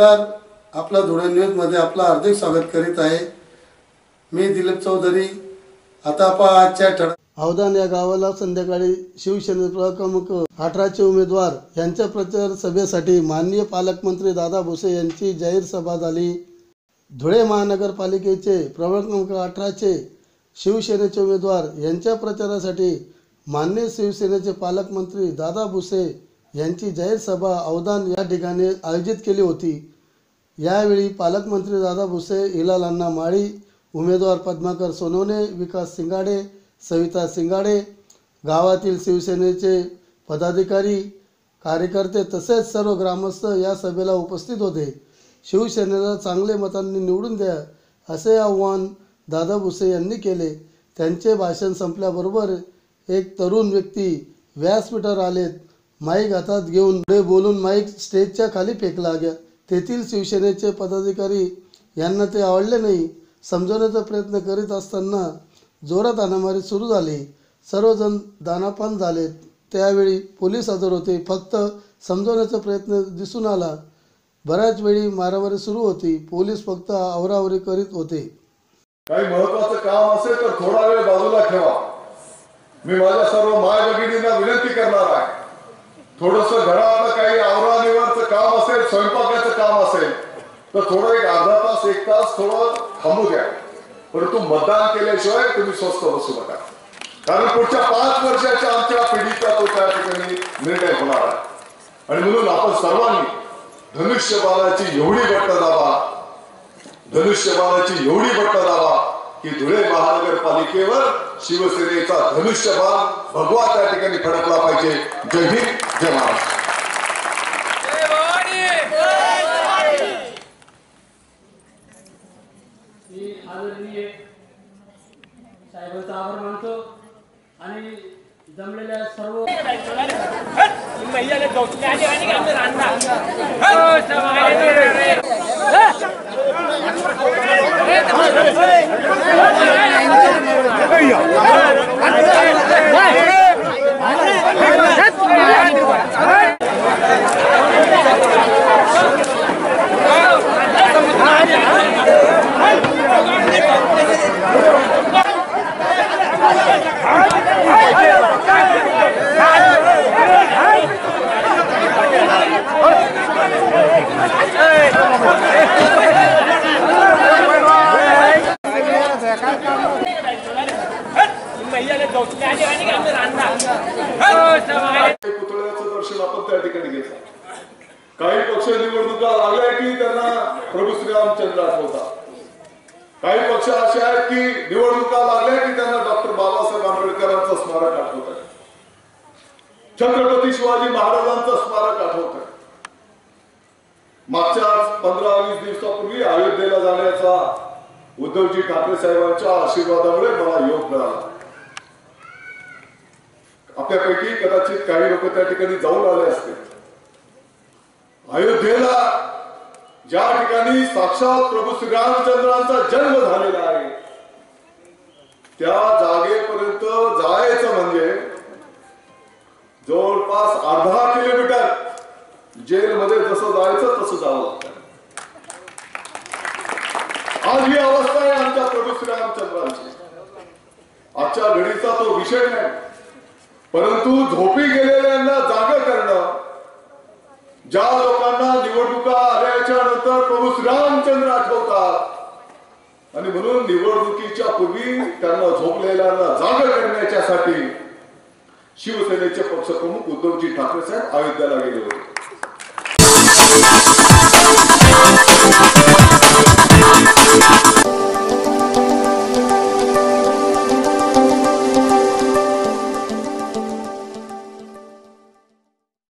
आपला धुळे न्यूजमध्ये आपलं हार्दिक स्वागत करीत आहे. मी दिलीप चौधरी. आता आपण आजच्या ठळ अवधान या गावाला संध्याकाळी शिवसेने प्रमुख अठराचे उमेदवार यांच्या प्रचार सभेसाठी माननीय पालकमंत्री दादा भुसे यांची जाहीर सभा झाली. धुळे महानगरपालिकेचे प्रभाग क्रमांक अठराचे शिवसेनेचे उमेदवार यांच्या प्रचारासाठी मान्य शिवसेनेचे पालकमंत्री दादा भुसे यांची जाहीर सभा अवदान या ठिकाणी आयोजित केली होती. यावेळी पालकमंत्री दादा भुसे हिलाल अण्णा माळी उमेदवार पद्माकर सोनवणे विकास सिंगाडे सविता सिंगाडे गावातील शिवसेनेचे पदाधिकारी कार्यकर्ते तसेच सर्व ग्रामस्थ या सभेला उपस्थित होते. शिवसेनेला चांगले मतांनी निवडून द्या असे आव्हान दादा भुसे यांनी केले. त्यांचे भाषण संपल्याबरोबर एक तरुण व्यक्ती व्यासपीठावर आलेत. माईक हातात घेऊन पुढे बोलून माईक स्टेजच्या खाली फेकला गया. तेथील शिवसेनेचे पदाधिकारी यांना ते आवडले नाही. समजवण्याचा प्रयत्न करीत असताना जोरात हाणामारी सुरू झाली. सर्वजण दानापान झाले. त्यावेळी पोलीस हजर होते. फक्त समजवण्याचा प्रयत्न दिसून आला. बऱ्याच वेळी मारामारी सुरू होती. पोलीस फक्त आवरावरी करीत होते. काही महत्वाचं काम असेल तर थोडा वेळ बाजूला ठेवा. मी माझ्या सर्व माय भगिनींना विनंती करणार आहे. थोडस घरातलं काही आवरानिवरचं काम असेल स्वयंपाकाचं काम असेल तर थोडं एक अर्धा तास एक तास थोडं थांबू द्या. परंतु मतदान केल्याशिवाय तुम्ही स्वस्त बसू नका. कारण पुढच्या पाच वर्षाच्या आमच्या पिढीचा तो त्या ठिकाणी निर्णय होणार आहे. आणि म्हणून आपण सर्वांनी धनुष्यबाणाची एवढी बट्ट दाबा. धनुष्यबाणाची एवढी बट्ट दाबा. की धुळे महानगरपालिकेवर शिवसेनेचा धनुष्यबाण भगवा त्या ठिकाणी फडकला पाहिजे. जय हिंद जय महाराष्ट्र. मी आदरणीय साहेबांचा आभार मानतो आणि जमलेल्या सर्व पुतळ्याचं दर्शन आपण त्या ठिकाणी घेतलं. काही पक्ष निवडणुका लागल्या की त्यांना प्रभू श्रीरामचंद्र आठवतात. काही पक्ष असे आहेत की निवडणुका लागल्या की त्यांना डॉक्टर बाबासाहेब आंबेडकरांचं स्मारक आठवत आहे छत्रपती शिवाजी महाराजांचं स्मारक आठवत आहे मागच्या पंधरा वीस दिवसापूर्वी अयोध्येला जाण्याचा उद्धवजी ठाकरे साहेबांच्या आशीर्वादामुळे मला योग मिळाला. आपल्यापैकी कदाचित काही लोक त्या ठिकाणी जाऊन आले असते. अयोध्येला ज्या ठिकाणी साक्षात प्रभू श्रीरामचंद्रांचा जन्म झालेला आहे त्या जागेपर्यंत जायचं म्हणजे जवळपास अर्धा किलोमीटर जेलमध्ये जसं जायचं तसं जावं लागतं. आज ही अवस्था चंद्रांची आजच्या घडीचा तो विषय नाही परंतु झोपी गेलेल्यांना जाग करणं ज्या लोकांना निवडणुका आल्याच्यानंतर प्रभू श्रीरामचंद्र आठवतात आणि म्हणून निवडणुकीच्या पूर्वी त्यांना झोपलेल्यांना जाग करण्याच्यासाठी शिवसेनेचे पक्षप्रमुख उद्धवजी ठाकरे साहेब अयोध्येला गेले होते